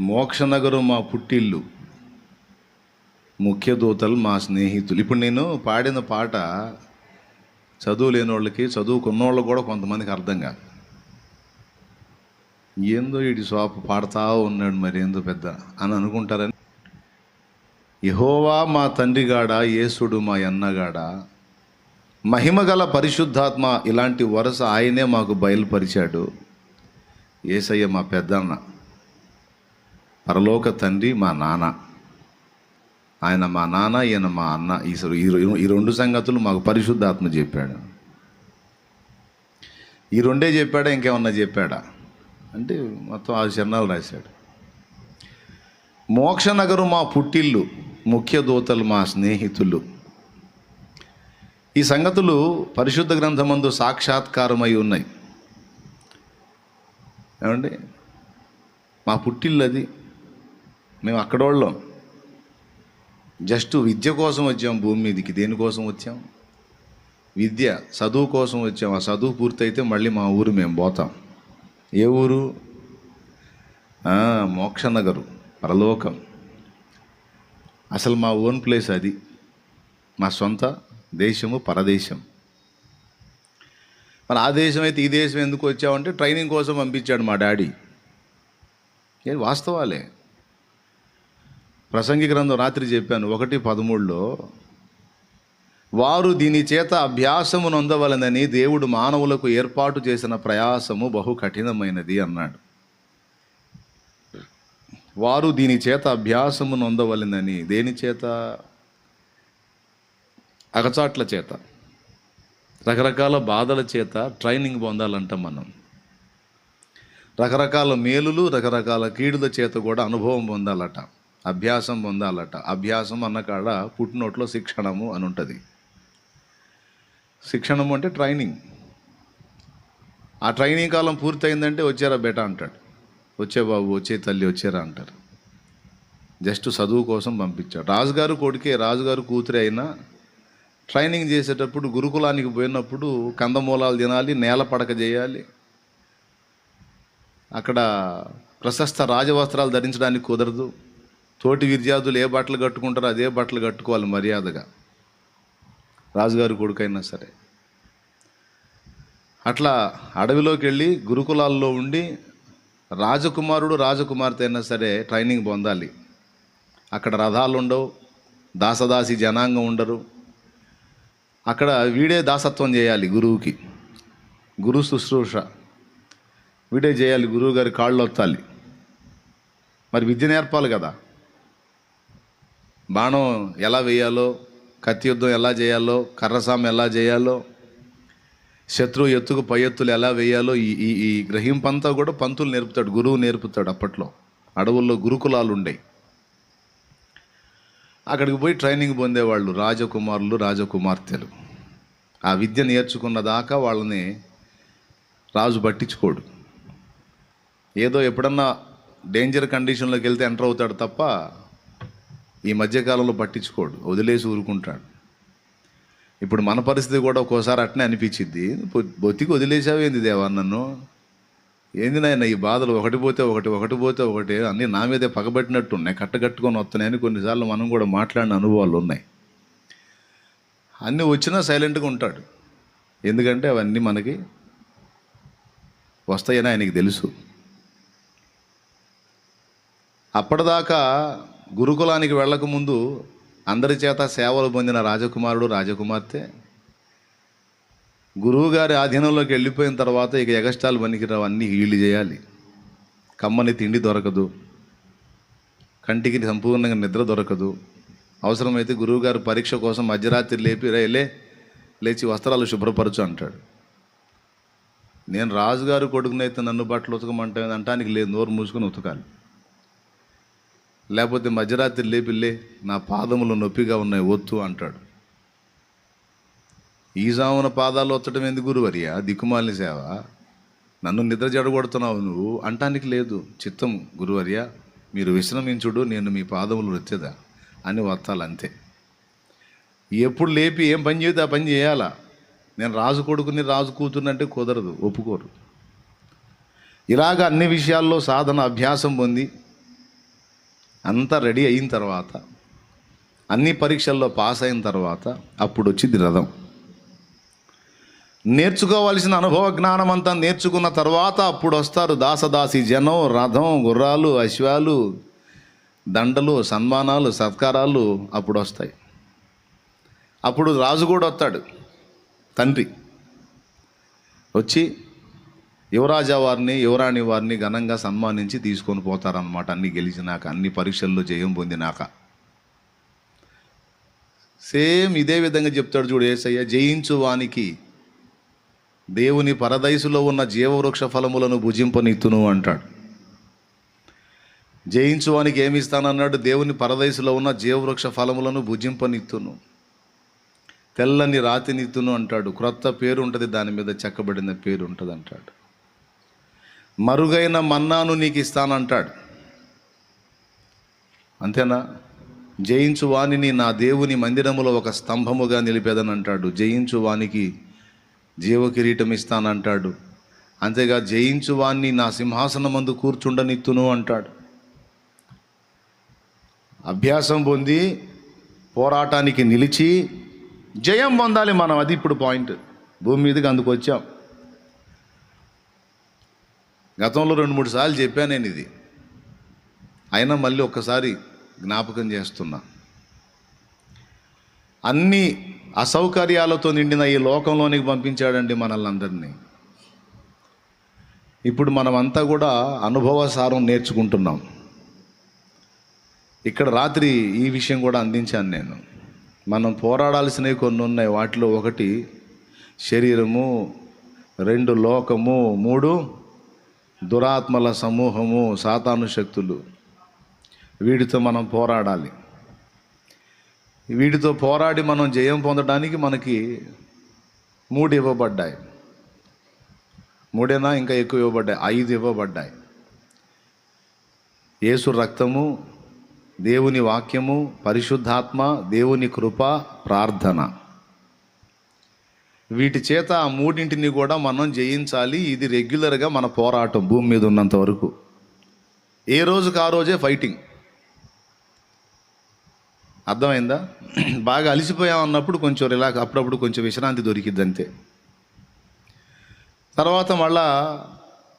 మోక్షనగరు మా పుట్టిల్లు. ముఖ్య దూతలు మా స్నేహితులు. ఇప్పుడు నేను పాడిన పాట చదువు లేని వాళ్ళకి చదువుకున్న కూడా కొంతమందికి అర్థం కాదు. ఏందో ఇటు స్వాప పాడుతా ఉన్నాడు మరి? ఏందో పెద్ద? అని అనుకుంటారని. యహోవా మా తండ్రిగాడ? యేసుడు మా అన్నగాడ మహిమగల పరిశుద్ధాత్మ ఇలాంటి వరుస ఆయనే మాకు బయలుపరిచాడు. ఏసయ్య మా పెద్దన్న. పరలోక తండ్రి మా నాన్న. ఆయన మా నాన్న ఈయన మా అన్న. ఈ ఈ రెండు సంగతులు మాకు పరిశుద్ధాత్మ చెప్పాడు. ఈ రెండే చెప్పాడా ఇంకేమన్నా చెప్పాడా? అంటే మొత్తం ఆ చరణాలు రాశాడు. మోక్షనగరు మా పుట్టిల్లు ముఖ్య దూతలు మా స్నేహితులు. ఈ సంగతులు పరిశుద్ధ గ్రంథమందు సాక్షాత్కారమై ఉన్నాయి. ఏమండి? మా పుట్టిల్లు అది మేము అక్కడోళ్ళం. జస్ట్ విద్య కోసం వచ్చాం భూమి మీదకి. దేనికోసం వచ్చాం? విద్య చదువు కోసం వచ్చాం. ఆ చదువు పూర్తయితే మళ్ళీ మా ఊరు మేము పోతాం. ఏ ఊరు? మోక్షనగరు పరలోకం. అసలు మా ఓన్ ప్లేస్ అది. మా సొంత దేశము పరదేశం. మరి ఆ దేశం అయితే ఈ దేశం ఎందుకు వచ్చామంటే ట్రైనింగ్ కోసం పంపించాడు మా డాడీ. ఏ వాస్తవాలే. ప్రసంగి గ్రంథం రాత్రి చెప్పాను ఒకటి పదమూడులో వారు దీని చేత అభ్యాసము నొందవలనని దేవుడు మానవులకు ఏర్పాటు చేసిన ప్రయాసము బహు కఠినమైనది అన్నాడు. వారు దీని చేత అభ్యాసము నొందవలనని దేని చేత? అగచాట్ల చేత. రకరకాల బాధల చేత ట్రైనింగ్ పొందాలంట మనం. రకరకాల మేలులు రకరకాల కీడుల చేత కూడా అనుభవం పొందాలట. అభ్యాసం పొందాలట. అభ్యాసం అన్న కాడ పుట్టినోట్లో శిక్షణము అని ఉంటుంది. శిక్షణము అంటే ట్రైనింగ్. ఆ ట్రైనింగ్ కాలం పూర్తయిందంటే వచ్చారా బేటా అంటాడు. వచ్చే బాబు వచ్చే తల్లి వచ్చారా అంటారు. జస్ట్ చదువు కోసం పంపించాడు. రాజుగారు కొడుకే రాజుగారు కూతురే అయినా ట్రైనింగ్ చేసేటప్పుడు గురుకులానికి పోయినప్పుడు కందమూలాలు తినాలి నేల పడక చేయాలి. అక్కడ ప్రశస్త రాజవస్త్రాలు ధరించడానికి కుదరదు. తోటి విద్యార్థులు ఏ బట్టలు కట్టుకుంటారో అదే బట్టలు కట్టుకోవాలి మర్యాదగా. రాజుగారి కొడుకైనా సరే. అట్లా అడవిలోకి వెళ్ళి గురుకులాల్లో ఉండి రాజకుమారుడు రాజకుమార్తె అయినా సరే ట్రైనింగ్ పొందాలి. అక్కడ రథాలు ఉండవు దాసదాసి జనాంగం ఉండరు. అక్కడ వీడే దాసత్వం చేయాలి గురువుకి. గురు శుశ్రూష. వీడే చేయాలి గురువు గారి కాళ్ళు వత్తాలి మరి విద్య నేర్పాలి కదా. బాణం ఎలా వేయాలో కత్తి యుద్ధం ఎలా చేయాలో కర్రసాం ఎలా చేయాలో శత్రువు ఎత్తుకు పై ఎత్తులు ఎలా వేయాలో ఈ ఈ ఈ గ్రహింపంతా కూడా పంతులు నేర్పుతాడు గురువు నేర్పుతాడు అప్పట్లో. అడవుల్లో గురుకులాలు ఉండేవి అక్కడికి పోయి ట్రైనింగ్ పొందేవాళ్ళు రాజకుమారులు రాజకుమార్తెలు. ఆ విద్య నేర్చుకున్న దాకా వాళ్ళని రాజు పట్టించుకోడు. ఏదో ఎప్పుడన్నా డేంజర్ కండిషన్లోకి వెళ్తే ఎంటర్ అవుతాడు తప్ప ఈ మధ్యకాలంలో పట్టించుకోడు వదిలేసి ఊరుకుంటాడు. ఇప్పుడు మన పరిస్థితి కూడా ఒక్కోసారి అట్నే అనిపించింది బొత్తికి వదిలేసావేంది దేవా నన్ను? ఏంది నాయన ఈ బాధలు? ఒకటి పోతే ఒకటి ఒకటి పోతే ఒకటి అన్నీ నా మీదే పగబట్టినట్టు ఉన్నాయి. కట్టగట్టుకొని వస్తున్నాయని కొన్నిసార్లు మనం కూడా మాట్లాడిన అనుభవాలు ఉన్నాయి. అన్నీ వచ్చినా సైలెంట్గా ఉంటాడు. ఎందుకంటే అవన్నీ మనకి వస్తాయని ఆయనకి తెలుసు. అప్పటిదాకా గురుకులానికి వెళ్ళకముందు అందరి చేత సేవలు పొందిన రాజకుమారుడు రాజకుమార్తె. గురువు గారి ఆధీనంలోకి వెళ్ళిపోయిన తర్వాత ఇక ఎగస్టాలు పనికిరావు అన్నీ హీళ్ళు చేయాలి. కమ్మని తిండి దొరకదు. కంటికి సంపూర్ణంగా నిద్ర దొరకదు. అవసరమైతే గురువుగారు పరీక్ష కోసం మధ్యరాత్రి లేపి రే లేచి వస్త్రాలు శుభ్రపరచు అంటాడు. నేను రాజుగారు కొడుకునైతే నన్ను బట్టలు ఉతకమంటే అంటానికి లేదు నోరు మూసుకొని ఉతకాలి. లేకపోతే మధ్యరాత్రి లేపిల్లే నా పాదములు నొప్పిగా ఉన్నాయి ఒత్తు అంటాడు. ఈ జామున పాదాలు ఒత్తడం ఎందుకు గురువర్య? దిక్కుమాలిన సేవ. నన్ను నిద్ర జడగొడుతున్నావు నువ్వు? అంటానికి లేదు చిత్తం గురువర్య. మీరు విశ్రమించుడు నేను మీ పాదములు వచ్చేదా అని వత్తాలంతే. ఎప్పుడు లేపి ఏం పని చేస్తే ఆ పని చేయాలా? నేను రాజు కొడుకుని రాజు కూతుర్నంటే కుదరదు ఒప్పుకోరు. ఇలాగ అన్ని విషయాల్లో సాధన అభ్యాసం పొంది అంతా రెడీ అయిన తర్వాత అన్ని పరీక్షల్లో పాస్ అయిన తర్వాత అప్పుడు వచ్చింది రథం. నేర్చుకోవాల్సిన అనుభవ జ్ఞానం అంతా నేర్చుకున్న తర్వాత అప్పుడు వస్తారు దాసదాసి జనం రథం గుర్రాలు అశ్వాలు దండలు సన్మానాలు సత్కారాలు అప్పుడు వస్తాయి అప్పుడు రాజు కూడా వస్తాడు తండ్రి. వచ్చి యువరాజా వారిని యువరాణి వారిని ఘనంగా సన్మానించి తీసుకొని పోతారనమాట అన్ని గెలిచినాక అన్ని పరీక్షల్లో జయం పొందినాక. సేమ్ ఇదే విధంగా చెప్తాడు చూడు ఏసయ్య జయించు వానికి దేవుని పరదైసులో ఉన్న జీవవృక్ష ఫలములను భుజింపనిత్తును అంటాడు. జయించు వానికి ఏమి ఇస్తానన్నాడు? దేవుని పరదైసులో ఉన్న జీవవృక్ష ఫలములను భుజింపనిత్తును తెల్లని రాతినిత్తును అంటాడు. క్రొత్త పేరు ఉంటుంది దాని మీద చెక్కబడిన పేరు ఉంటుంది అంటాడు మరుగైన మన్నాను నీకు ఇస్తానంటాడు అంతేనా? జయించు వాణిని నా దేవుని మందిరములో ఒక స్తంభముగా నిలిపేదనంటాడు. జయించు వానికి జీవ కిరీటం ఇస్తానంటాడు అంతేగా జయించు వాణ్ణి నా సింహాసనమందు కూర్చుండనిత్తును అంటాడు. అభ్యాసం పొంది పోరాటానికి నిలిచి జయం పొందాలి మనం. అది ఇప్పుడు పాయింట్. భూమి మీదకి అందుకు వచ్చాం. గతంలో రెండు మూడు సార్లు చెప్పాను నేను ఇది. అయినా మళ్ళీ ఒక్కసారి జ్ఞాపకం చేస్తున్నా. అన్ని అసౌకర్యాలతో నిండిన ఈ లోకంలోనికి పంపించాడండి మనల్ని అందరినీ. ఇప్పుడు మనమంతా కూడా అనుభవసారం నేర్చుకుంటున్నాం. ఇక్కడ రాత్రి ఈ విషయం కూడా అందించాను నేను. మనం పోరాడాల్సినవి కొన్ని ఉన్నాయి. వాటిలో ఒకటి శరీరము రెండు లోకము మూడు దురాత్మల సమూహము సాతాను శక్తులు. వీటితో మనం పోరాడాలి. వీటితో పోరాడి మనం జయం పొందడానికి మనకి మూడు ఇవ్వబడ్డాయి. మూడేనా? ఇంకా ఎక్కువ ఇవ్వబడ్డాయి. ఐదు ఇవ్వబడ్డాయి. యేసు రక్తము దేవుని వాక్యము పరిశుద్ధాత్మ దేవుని కృప ప్రార్థన. వీటి చేత ఆ మూడింటిని కూడా మనం జయించాలి. ఇది రెగ్యులర్గా మన పోరాటం భూమి మీద ఉన్నంత వరకు. ఏ రోజుకు ఆ రోజే ఫైటింగ్ అర్థమైందా? బాగా అలసిపోయాం అన్నప్పుడు కొంచెం రిలాక్స్ అప్పుడప్పుడు కొంచెం విశ్రాంతి దొరికిద్ది అంతే. తర్వాత మళ్ళా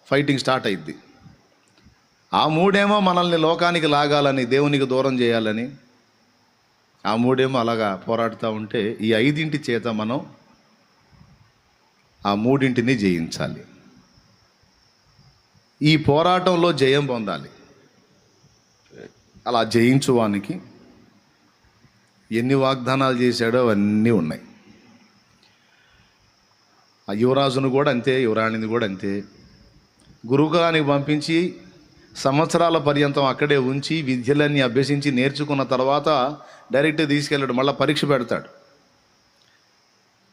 ఫైటింగ్ స్టార్ట్ అయింది ఆ మూడేమో మనల్ని లోకానికి లాగాలని దేవునికి దూరం చేయాలని ఆ మూడేమో అలాగా పోరాడుతూ ఉంటే ఈ ఐదింటి చేత మనం ఆ మూడింటిని జయించాలి. ఈ పోరాటంలో జయం పొందాలి. అలా జయించువానికి ఎన్ని వాగ్దానాలు చేశాడో అవన్నీ ఉన్నాయి. ఆ యువరాజును కూడా అంతే యువరాణిని కూడా అంతే. గురుకులానికి పంపించి సంవత్సరాల పర్యంతం అక్కడే ఉంచి విద్యలన్నీ అభ్యసించి నేర్చుకున్న తర్వాత డైరెక్ట్ తీసుకెళ్ళాడు మళ్ళీ పరీక్ష పెడతాడు.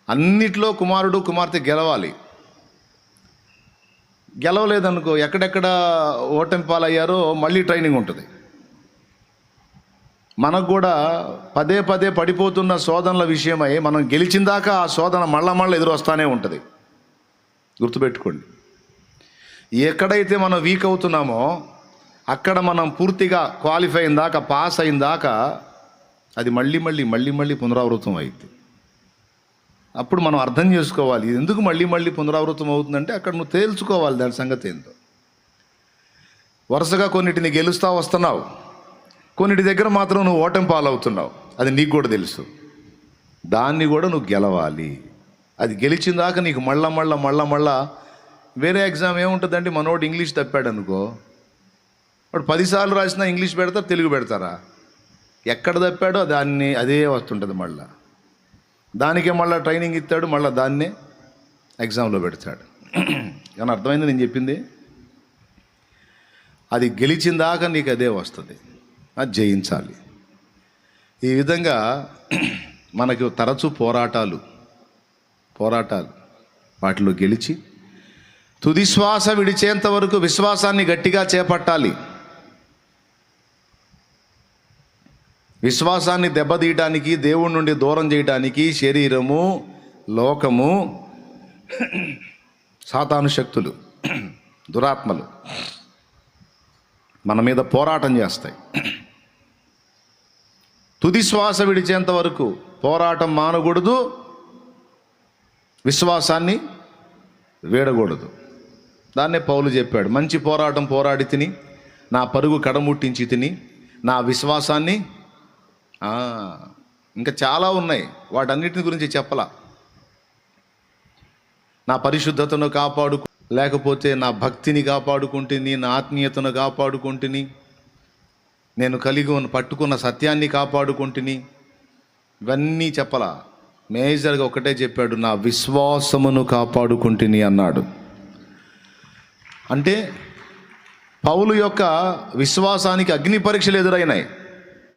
అన్నిట్లో కుమారుడు కుమార్తె గెలవాలి. గెలవలేదనుకో ఎక్కడెక్కడ ఓటమి పాలయ్యారో మళ్ళీ ట్రైనింగ్ ఉంటుంది. మనకు కూడా పదే పదే పడిపోతున్న శోధనల విషయమై మనం గెలిచిందాక ఆ శోధన మళ్ళా మళ్ళీ ఎదురొస్తానే ఉంటుంది. గుర్తుపెట్టుకోండి. ఎక్కడైతే మనం వీక్ అవుతున్నామో అక్కడ మనం పూర్తిగా క్వాలిఫై అయిన దాకా పాస్ అయిన దాకా అది మళ్ళీ మళ్ళీ మళ్ళీ మళ్ళీ పునరావృతం అవుతుంది అప్పుడు మనం అర్థం చేసుకోవాలి. ఇది ఎందుకు మళ్ళీ మళ్ళీ పునరావృతం అవుతుందంటే అక్కడ నువ్వు తేల్చుకోవాలి దాని సంగతి ఏందో వరుసగా కొన్నిటిని గెలుస్తా వస్తున్నావు. కొన్నిటి దగ్గర మాత్రం నువ్వు ఓటమి పాలవుతున్నావు. అది నీకు కూడా తెలుసు. దాన్ని కూడా నువ్వు గెలవాలి. అది గెలిచిన దాకా నీకు మళ్ళా మళ్ళా మళ్ళా మళ్ళా వేరే ఎగ్జామ్ ఏముంటుందండి? మనోడు ఇంగ్లీష్ తప్పాడు అనుకో వాడు పదిసార్లు రాసినా ఇంగ్లీష్ పెడతారు తెలుగు పెడతారా? ఎక్కడ తప్పాడో దాన్ని అదే వస్తుంటుంది మళ్ళీ. దానికే మళ్ళీ ట్రైనింగ్ ఇస్తాడు మళ్ళీ దాన్నే ఎగ్జామ్లో పెడతాడు. కానీ అర్థమైంది నేను చెప్పింది? అది గెలిచిన దాకా నీకు అదే వస్తుంది. అది జయించాలి. ఈ విధంగా మనకు తరచు పోరాటాలు పోరాటాలు వాటిలో గెలిచి తుది శ్వాస విడిచేంత వరకు విశ్వాసాన్ని గట్టిగా చేపట్టాలి. విశ్వాసాన్ని దెబ్బతీయటానికి దేవుడి నుండి దూరం చేయటానికి శరీరము లోకము సాతాను శక్తులు దురాత్మలు మన మీద పోరాటం చేస్తాయి. తుది శ్వాస విడిచేంత వరకు పోరాటం మానకూడదు విశ్వాసాన్ని వీడకూడదు. దాన్నే పౌలు చెప్పాడు మంచి పోరాటం పోరాడి తిని నా పరుగు కడముట్టించి తిని నా విశ్వాసాన్ని ఇంకా చాలా ఉన్నాయి. వాటన్నిటిని గురించి చెప్పలా. నా పరిశుద్ధతను కాపాడు లేకపోతే నా భక్తిని కాపాడుకుంటుని నా ఆత్మీయతను కాపాడుకుంటుని నేను కలిగి ఉన్న పట్టుకున్న సత్యాన్ని కాపాడుకుంటుని ఇవన్నీ చెప్పలా. మేజర్గా ఒకటే చెప్పాడు నా విశ్వాసమును కాపాడుకుంటుని అన్నాడు. అంటే పౌలు యొక్క విశ్వాసానికి అగ్ని పరీక్షలు ఎదురైనాయి.